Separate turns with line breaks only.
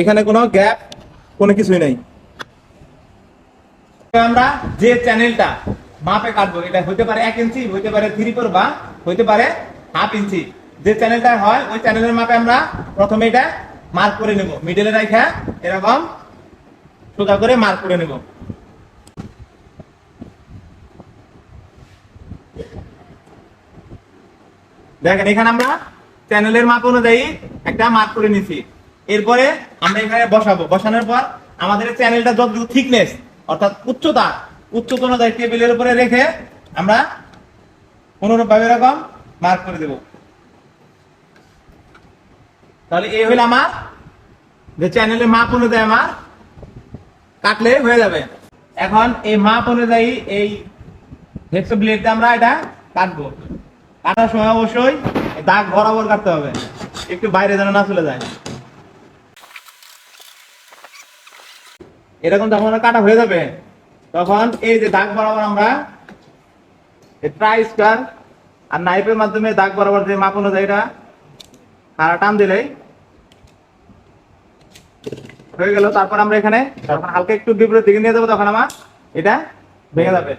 এখানে কোনো গ্যাপ, কোনো কিছুই নাই। আমরা যে চ্যানেলটা মাপে কাটবো, এটা হতে পারে এক ইঞ্চি, হতে পারে থ্রি ফোর বা হতে পারে হাফ ইঞ্চি। যে চ্যানেলটা হয়, ওই চ্যানেলের মাপে আমরা প্রথমে এটা মার্ক করে নেব। মিডলে রেখে এরকম সোজা করে মার্ক করে নেব। দেখেন, এখানে আমরা চ্যানেলের মাপ অনুযায়ী একটা মার্ক করে নিছি এরপরে আমরা এখানে বসাবো। বসানোর পর আমাদের চ্যানেলটা যতটুকু থিকনেস অর্থাৎ উচ্চতা উচ্চতা অনুযায়ী টেবিলের উপরে রেখে আমরা অনুরূপ ভাবে এরকম মার্ক করে দেব। তাহলে এই হলো আমার যে চ্যানেলের মাপ অনুযায়ী আমার কাটলে হয়ে যাবে। এখন এই মাপ অনুযায়ী এই হেক্সো ব্লেড আমরা এটা কাটবো। কাটার সময় অবশ্যই দাগ বরাবর কাটতে হবে। একটু বাইরে যেন না চলে যায়। এরকম যখন কাটা হয়ে যাবে, তখন এই যে দাগ বরাবর আমরা ট্রাই স্কোয়ার আর নাইফের মাধ্যমে দাগ বরাবর যে মাপ অনুযায়ী এটা খাড়া টান দিলেই হয়ে গেল। তারপর আমরা এখানে হালকা একটু বিপরীত দিকে নিয়ে যাব, তখন আমার এটা ভেঙে যাবে।